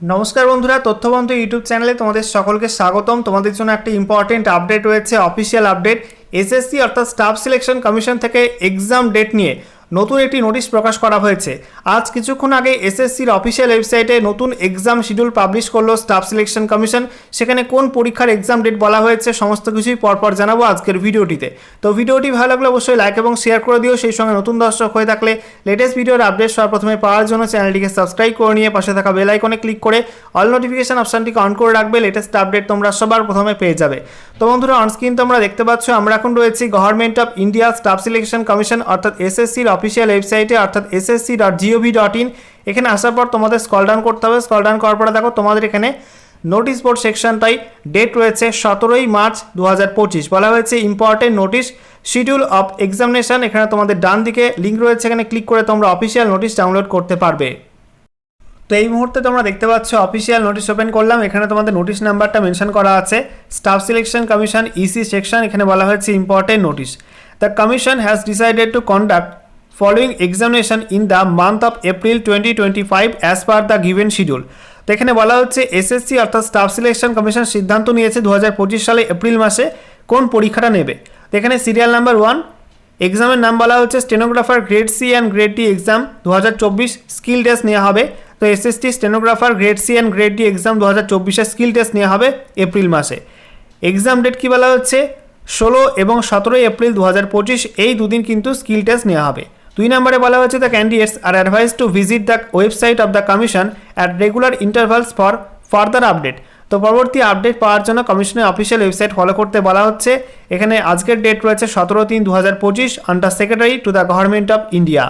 নমস্কার বন্ধুরা তথ্যবন্ধু ইউটিউব চ্যানেলে তোমাদের সকলকে স্বাগতম। তোমাদের জন্য একটা ইম্পর্টেন্ট আপডেট রয়েছে অফিসিয়াল আপডেট এসএসসি অর্থাৎ স্টাফ সিলেকশন কমিশন থেকে এক্সাম ডেট নিয়ে। নতুন একটি নোটিশ প্রকাশ করা হয়েছে। আজ কিছুক্ষণ আগে এসএসসির অফিসিয়াল ওয়েবসাইটে নতুন এক্সাম শিডিউল পাবলিশ করল স্টাফ সিলেকশন কমিশন। সেখানে কোন পরীক্ষার এক্সাম ডেট বলা হয়েছে সমস্ত কিছুই পরপর জানাব আজকের ভিডিওটিতে। তো ভিডিওটি ভালো লাগলে অবশ্যই লাইক এবং শেয়ার করে দিও। সেই সঙ্গে নতুন দর্শক হয়ে থাকলে লেটেস্ট ভিডিওর আপডেট সবার প্রথমে পাওয়ার জন্য চ্যানেলটিকে সাবস্ক্রাইব করে নিয়ে পাশে থাকা বেল আইকনে ক্লিক করে অল নোটিফিকেশন অপশনটিকে অন করে রাখবে। লেটেস্ট আপডেট তোমরা সবার প্রথমে পেয়ে যাবে। তো বন্ধুরা অনস্ক্রিন তোমরা দেখতে পাচ্ছ, আমরা এখন রয়েছি government of India staff selection commission অর্থাৎ এসএসসির অফিসিয়াল ওয়েবসাইটে অর্থাৎ SSC dot G O V dot in এখানে আসার পর তোমাদের স্কল ডাউন করতে হবে। স্কল ডাউন করার পরে দেখো, তোমাদের এখানে নোটিশ বোর্ড সেকশনটাই ডেট রয়েছে সতেরোই মার্চ দু বলা হয়েছে important notice schedule of examination এখানে তোমাদের ডান দিকে লিঙ্ক রয়েছে, এখানে ক্লিক করে তোমরা অফিসিয়াল নোটিশ ডাউনলোড করতে পারবে। তো এই মুহূর্তে তোমরা দেখতে পাচ্ছ অফিসিয়াল নোটিশ ওপেন করলাম। এখানে তোমাদের নোটিশ নাম্বারটা মেনশন করা আছে। Staff selection commission EC section এখানে বলা হয়েছে important notice the commission has decided to conduct in the month of April twenty twenty five as per the given schedule তো এখানে বলা হচ্ছে এসএসসি অর্থাৎ স্টাফ সিলেকশন কমিশন সিদ্ধান্ত নিয়েছে দু হাজার পঁচিশ সালে এপ্রিল মাসে কোন পরীক্ষাটা নেবে। তো এখানে সিরিয়াল নাম্বার ওয়ান এক্সামের নাম বলা হচ্ছে stenographer grade C and grade D exam দু হাজার চব্বিশ স্কিল টেস্ট নেওয়া হবে। তো SST stenographer grade C and grade D exam দু হাজার স্কিল টেস্ট নেওয়া হবে এপ্রিল মাসে। এক্সাম ডেট কী বলা হচ্ছে? ষোলো এবং সতেরোই এপ্রিল দু হাজার পঁচিশ, এই দুদিন কিন্তু স্কিল টেস্ট নেওয়া হবে। দুই নম্বরে বলা হয়েছে the candidates are advised to visit the website of the commission at regular intervals for further update তো পরবর্তী আপডেট পাওয়ার জন্য কমিশনের অফিসিয়াল ওয়েবসাইট ফলো করতে বলা হচ্ছে। এখানে আজকের ডেট রয়েছে সতেরো তিন দু হাজার পঁচিশ under secretary to the government of India